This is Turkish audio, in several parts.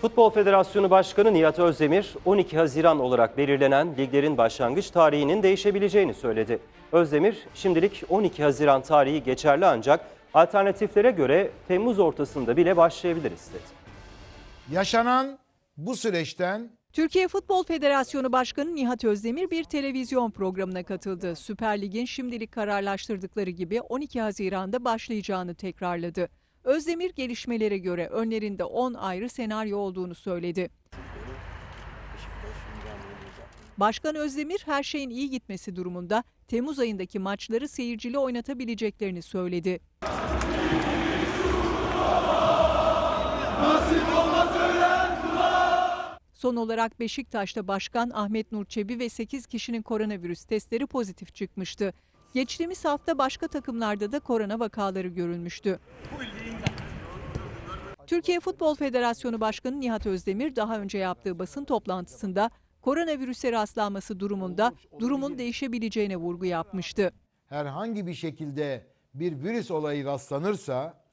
Futbol Federasyonu Başkanı Nihat Özdemir, 12 Haziran olarak belirlenen liglerin başlangıç tarihinin değişebileceğini söyledi. Özdemir, şimdilik 12 Haziran tarihi geçerli ancak alternatiflere göre Temmuz ortasında bile başlayabiliriz dedi. Yaşanan bu süreçten Türkiye Futbol Federasyonu Başkanı Nihat Özdemir bir televizyon programına katıldı. Süper Lig'in şimdilik kararlaştırdıkları gibi 12 Haziran'da başlayacağını tekrarladı. Özdemir gelişmelere göre önlerinde 10 ayrı senaryo olduğunu söyledi. Başkan Özdemir her şeyin iyi gitmesi durumunda Temmuz ayındaki maçları seyircili oynatabileceklerini söyledi. Son olarak Beşiktaş'ta Başkan Ahmet Nur Çebi ve 8 kişinin koronavirüs testleri pozitif çıkmıştı. Geçtiğimiz hafta başka takımlarda da korona vakaları görülmüştü. Türkiye Futbol Federasyonu Başkanı Nihat Özdemir daha önce yaptığı basın toplantısında koronavirüse rastlanması durumunda durumun değişebileceğine vurgu yapmıştı. herhangi bir şekilde bir virüs olayı rastlanırsa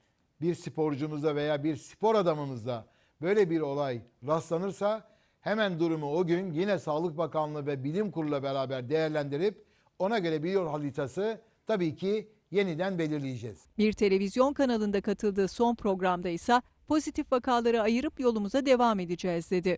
bir sporcumuzda veya bir spor adamımızda böyle bir olay rastlanırsa hemen durumu o gün yine Sağlık Bakanlığı ve Bilim Kurulu'yla beraber değerlendirip ona göre bir yol haritası tabii ki yeniden belirleyeceğiz. Bir televizyon kanalında katıldığı son programda ise pozitif vakaları ayırıp yolumuza devam edeceğiz dedi.